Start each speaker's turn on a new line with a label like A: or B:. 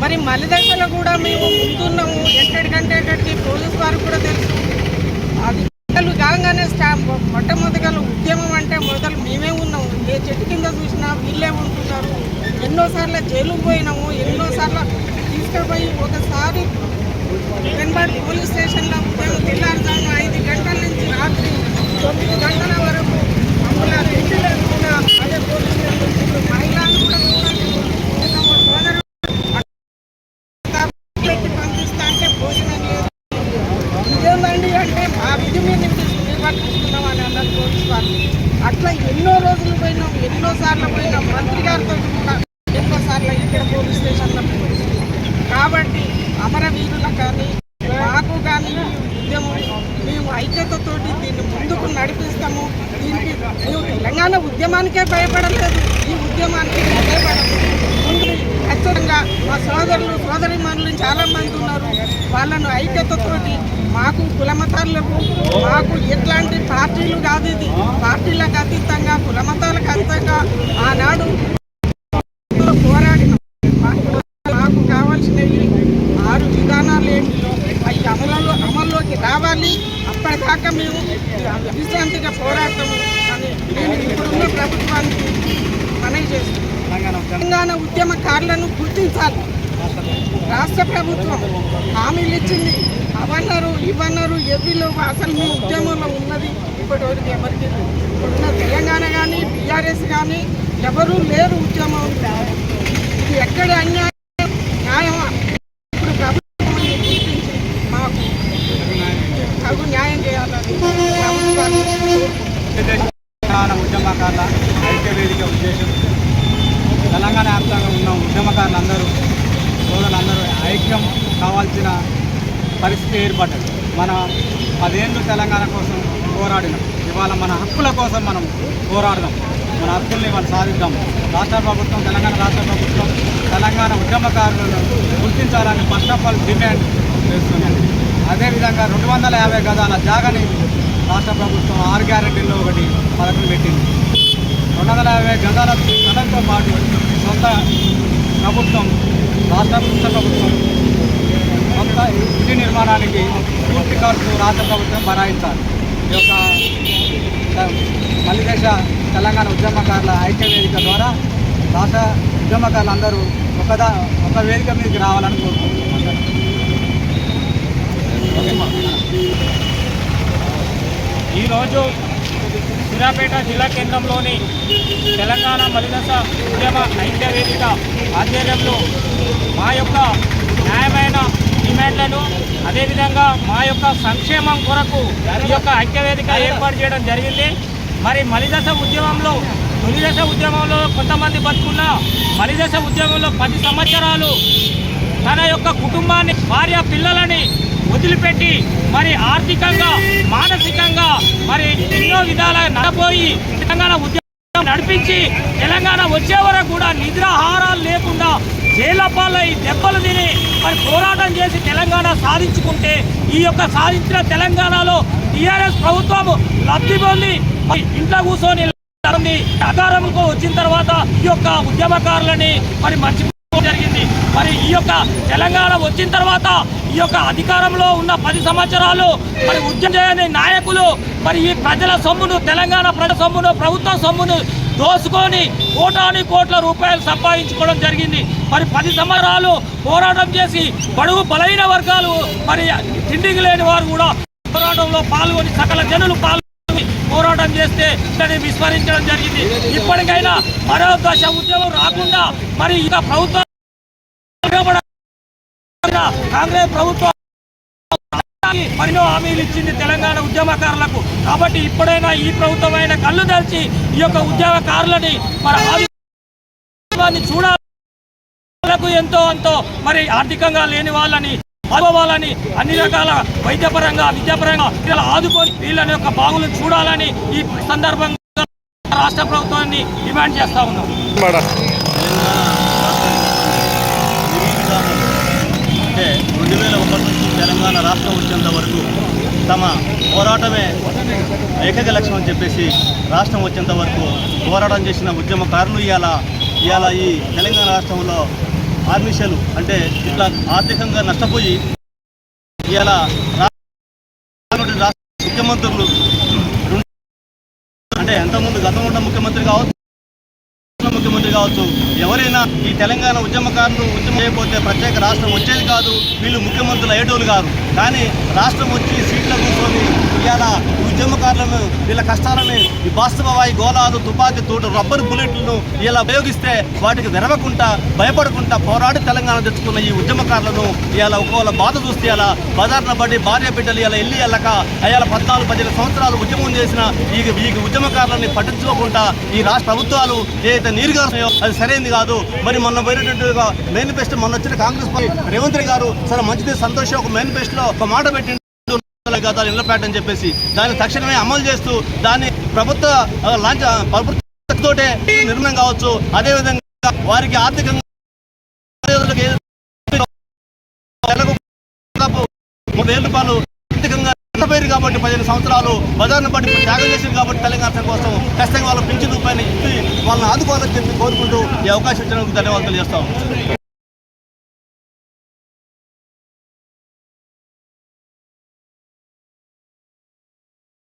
A: మరి మలి దశలో కూడా మేము ముందున్నాము. ఎక్కడికంటే ఎక్కడికి పోలీస్ వారు కూడా తెలుసు. అది మొదలు కాగానే స్టాంప్ మొట్టమొదటిగా ఉద్యమం అంటే మొదలు మేమే ఉన్నాము ఏ చెట్టు కింద చూసినా వీళ్ళే ఉంటున్నారు. ఎన్నోసార్లు జైలుకు పోయినాము. ఎన్నోసార్లు తీసుకుపోయి ఒకసారి వెనబడి పోలీస్ స్టేషన్లో ఉదయం తెల్లారుదాం ఐదు గంటల నుంచి రాత్రి తొమ్మిది గంటల వరకు మమ్మల్ని ఇంటి లేకుండా అదే పోలీస్ స్టేషన్ మహిళలు కూడా కూడా మా సోదరులు పెట్టి పంపిస్తా అంటే భోజనం లేదు ఇదేందండి అంటే మా విధి మీద నిర్వర్తిస్తున్నాం అని అన్నారు పోలీస్ వాళ్ళు అట్లా ఎన్నో రోజులు పోయినాం ఎన్నో సార్లు పోయినాం మంత్రి గారితో కూడా ఎన్నో సార్లు ఇక్కడ పోలీస్ స్టేషన్లో పోయినాం. కాబట్టి అమరవీరులకు కానీ మాకు కానీ ఈ ఉద్యమం మేము ఐక్యతతోటి దీన్ని ముందుకు నడిపిస్తాము. దీనికి మేము తెలంగాణ ఉద్యమానికే భయపడలేదు. ఈ ఉద్యమానికి భయపడము. ముందు ఖచ్చితంగా మా సోదరులు సోదరిమణులు చాలామంది ఉన్నారు. వాళ్ళను ఐక్యతతోటి మాకు కులమతాలకు మాకు ఎట్లాంటి పార్టీలు కాదు ఇది. పార్టీలకు అతీతంగా కులమతాలకు అతీతంగా ఆనాడు విశ్రాంతిగా పోరాడతాము అని నేను ఇప్పుడున్న ప్రభుత్వానికి మనవి చేస్తున్నాను. తెలంగాణ ఉద్యమకారులను గుర్తించాలి. రాష్ట్ర ప్రభుత్వం హామీలు ఇచ్చింది. అవన్నరు ఇవన్నరు ఎవ్విలో అసలు మీ ఉద్యమంలో ఉన్నది ఇప్పటివరకు ఎవరికి ఇప్పుడున్న తెలంగాణ కానీ బీఆర్ఎస్ కానీ ఎవరూ లేరు ఉద్యమం ఇది ఎక్కడ అన్యాయం న్యాయమా ఇప్పుడు ప్రభుత్వం గుర్తించి మాకు తగు న్యాయం చేయాలని ప్రభుత్వాన్ని కోరుకుంటున్నాను.
B: తెలంగాణ ఉద్యమకారుల ఐక్య వేదిక ఉద్దేశం తెలంగాణ వ్యాప్తంగా ఉన్న ఉద్యమకారులందరూ సోదరులందరూ ఐక్యం కావాల్సిన పరిస్థితి ఏర్పడ్డది. మన పదేళ్ళు తెలంగాణ కోసం పోరాడినాం. ఇవాళ మన హక్కుల కోసం మనం పోరాడదాం. మన హక్కుల్ని మనం సాధిద్దాం. రాష్ట్ర ప్రభుత్వం తెలంగాణ రాష్ట్ర ప్రభుత్వం తెలంగాణ ఉద్యమకారులను గుర్తించాలని ఫస్ట్ ఆఫ్ ఆల్ డిమాండ్ చేస్తున్నాను అదేవిధంగా రెండు వందల యాభై గదాల జాగని రాష్ట్ర ప్రభుత్వం ఆరు గ్యారెంటీల్లో ఒకటి పథకం పెట్టింది. రెండు వందల యాభై గదాల స్థలంతో పాటు సొంత ప్రభుత్వం రాష్ట్ర ప్రభుత్వ ప్రభుత్వం సొంత ఇంటి నిర్మాణానికి పూర్తి ఖర్చు రాష్ట్ర ప్రభుత్వం భరాయించాలి ఈ యొక్క మల్లిదేశ తెలంగాణ ఉద్యమకారుల ఐక్య వేదిక ద్వారా రాష్ట్ర ఉద్యమకారులందరూ ఒకదా ఒక వేదిక మీదకి రావాలని కోరుకుంటున్నాం.
C: ఈరోజు సూర్యాపేట జిల్లా కేంద్రంలోని తెలంగాణ మలిదశ ఉద్యమ ఐక్య వేదిక ఆధ్వర్యంలో మా యొక్క న్యాయమైన డిమాండ్లను అదేవిధంగా మా యొక్క సంక్షేమం కొరకు ఈ యొక్క ఐక్యవేదిక ఏర్పాటు చేయడం జరిగింది. మరి మలిదశ ఉద్యమంలో తొలిదశ ఉద్యమంలో కొంతమంది బతుకున్న మలిదశ ఉద్యమంలో పది సంవత్సరాలు తన యొక్క కుటుంబాన్ని భార్య పిల్లలని వదిలిపెట్టి మరి ఆర్థికంగా మానసికంగా మరి ఎన్నో విధాల నడపోయి తెలంగాణ ఉద్యమం నడిపించి తెలంగాణ వచ్చే వరకు కూడా నిద్రాహారాలు లేకుండా జైల దెబ్బలు తిని మరి పోరాటం చేసి తెలంగాణ సాధించుకుంటే ఈ యొక్క సాధించిన తెలంగాణలో టీఆర్ఎస్ ప్రభుత్వం లబ్ధి పొంది మరి ఇంట్లో కూర్చొని అధికారంకు వచ్చిన తర్వాత ఈ యొక్క ఉద్యమకారులని మరి మంచి మరి ఈ యొక్క తెలంగాణ వచ్చిన తర్వాత ఈ యొక్క అధికారంలో ఉన్న పది సంవత్సరాలు మరి ఉద్యమం చేయని నాయకులు మరి ఈ ప్రజల సొమ్మును తెలంగాణ ప్రజల సొమ్మును ప్రభుత్వ సొమ్మును దోసుకొని కోటాని కోట్ల రూపాయలు సంపాదించుకోవడం జరిగింది. మరి పది సంవత్సరాలు పోరాటం చేసి బడుగు బలైన వర్గాలు మరి తిండికి లేని వారు కూడా పోరాటంలో పాల్గొని సకల జనులు పాల్గొని పోరాటం చేస్తే విస్మరించడం జరిగింది. ఇప్పటికైనా మరో దశ ఉద్యమం రాకుండా మరి ఇక ప్రభుత్వం కాంగ్రెస్ ప్రభుత్వం మరినో హామీలు ఇచ్చింది తెలంగాణ ఉద్యమకారులకు. కాబట్టి ఇప్పుడైనా ఈ ప్రభుత్వమైన కళ్ళు తెరిచి ఈ యొక్క ఉద్యమకారులని మరి చూడాలకు ఎంతో అంతో మరి ఆర్థికంగా లేని వాళ్ళని ఆదుకోవాలని అన్ని రకాల వైద్యపరంగా విద్యాపరంగా ఇలా ఆదుకొని వీళ్ళని యొక్క బాగులను చూడాలని ఈ సందర్భంగా రాష్ట్ర ప్రభుత్వాన్ని డిమాండ్ చేస్తా ఉన్నాం
D: అంటే రెండు వేల ఒకటి నుంచి తెలంగాణ రాష్ట్రం వచ్చేంత వరకు తమ పోరాటమే ఏకైక లక్ష్యం అని చెప్పేసి రాష్ట్రం వచ్చేంత వరకు పోరాటం చేసిన ఉద్యమకారులు ఇవాళ ఇవాళ ఈ తెలంగాణ రాష్ట్రంలో ఆర్మిషలు అంటే ఇట్లా ఆర్థికంగా నష్టపోయి ఇవాళ రాష్ట్ర ముఖ్యమంత్రులు అంటే ఎంతమంది గతంలో ఉన్న ముఖ్యమంత్రి కావచ్చు. ముఖ్యమంత్రి కావచ్చు. ఎవరైనా ఈ తెలంగాణ ఉద్యమకారులు ఉద్యమం చేయకపోతే ప్రత్యేక రాష్ట్రం వచ్చేది కాదు. వీళ్ళు ముఖ్యమంత్రులు అయ్యేటోళ్ళు కాదు కానీ రాష్ట్రం వచ్చి సీట్ల కూర్చొని ఇవాళ ఉద్యమకారులను వీళ్ళ కష్టాలని ఈ బాస్తవాయి గోళాలు తుపాకీ తోట రబ్బర్ బుల్లెట్లను ఇలా ఉపయోగిస్తే వాటికి వెరవకుండా భయపడకుండా పోరాడి తెలంగాణ తెచ్చుకున్న ఈ ఉద్యమకారులను ఇలా ఒకవేళ బాధ చూస్తే అలా బజార్న పడి భార్య బిడ్డలు ఇలా వెళ్ళి వెళ్ళక అయ్యాల పద్నాలుగు పదిహేను సంవత్సరాలు ఉద్యమం చేసిన ఈ ఈ ఉద్యమకారులని పట్టించుకోకుండా ఈ రాష్ట్ర ప్రభుత్వాలు ఏదైతే నీరుగా అది సరైనది కాదు. మరి మొన్న పోయినటువంటి మేనిఫెస్టో మొన్న వచ్చిన కాంగ్రెస్ పార్టీ రేవంత్ రెడ్డి గారు సరే మంచిది సంతోషం ఒక మేనిఫెస్టోలో ఒక మాట పెట్టింది గతాలు అని చెప్పేసి దాన్ని తక్షణమే అమలు చేస్తూ దాన్ని ప్రభుత్వ లాంచ్ ప్రభుత్వతోటే నిర్ణయం కావచ్చు. అదేవిధంగా వారికి ఆర్థికంగా పేదలకు వేల రూపాయలు ఆర్థికంగా నష్టపోయారు కాబట్టి పదిహేను సంవత్సరాలు బజార్ను బట్టి త్యాగం చేసింది కాబట్టి తెలంగాణ కోసం ఖచ్చితంగా వాళ్ళ పెంచిన రూపాయలు ఇచ్చి వాళ్ళని ఆదుకోవాలని చెప్పి కోరుకుంటూ ఈ అవకాశం ఇచ్చినందుకు ధన్యవాదాలు చేస్తాం